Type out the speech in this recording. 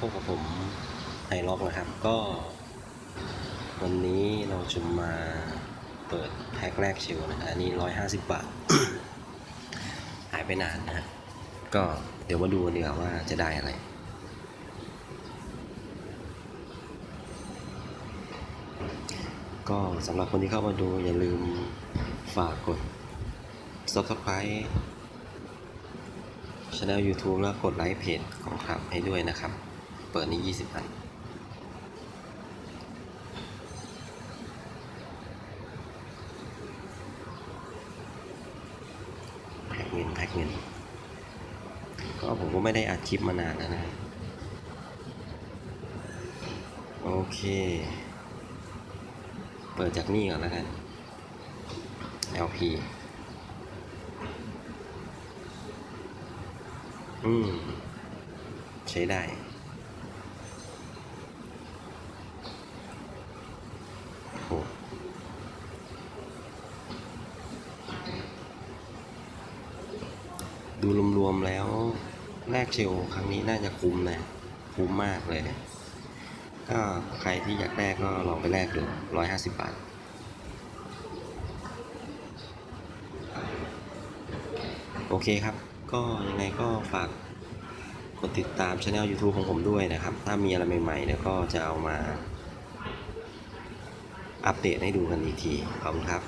พบกับผมไฮร็อกนะครับ ก็ วันนี้เราจะมาเปิดแพ็คแรกชิวนะครับอันนี้ร้้อยหาสิบบาท หายไปนานนะฮะก็เดี๋ยวมาดูกันดีกว่าว่าจะได้อะไรก็สำหรับคนที่เข้ามาดูอย่าลืมฝากกด subscribe ช่อง YouTube แล้วกดไลค์เพจของครับให้ด้วยนะครับ เปิดนี่20อันแพ็กเงินแพ็กเงิน ก็ผมก็ไม่ได้อัดคลิปมานานแล้วนะ โอเค เปิดจากนี่ก่อนแล้วกัน LP อืม ใช้ได้ โห ดูรวมๆแล้วแรกเชลครั้งนี้น่าจะคุ้มนะ คุ้มมากเลย ก็ใครที่อยากแลกก็ลองไปแลกดูร้อยห้าสิบบาทโอเคครับ ก็ยังไงก็ฝากกดติดตามช anel YouTube ของผมด้วยนะครับ ถ้ามีอะไรใหม่ๆเดี๋ยก็จะเอามา อัปเดตให้ดูกันอีกทีขอบคุณครับ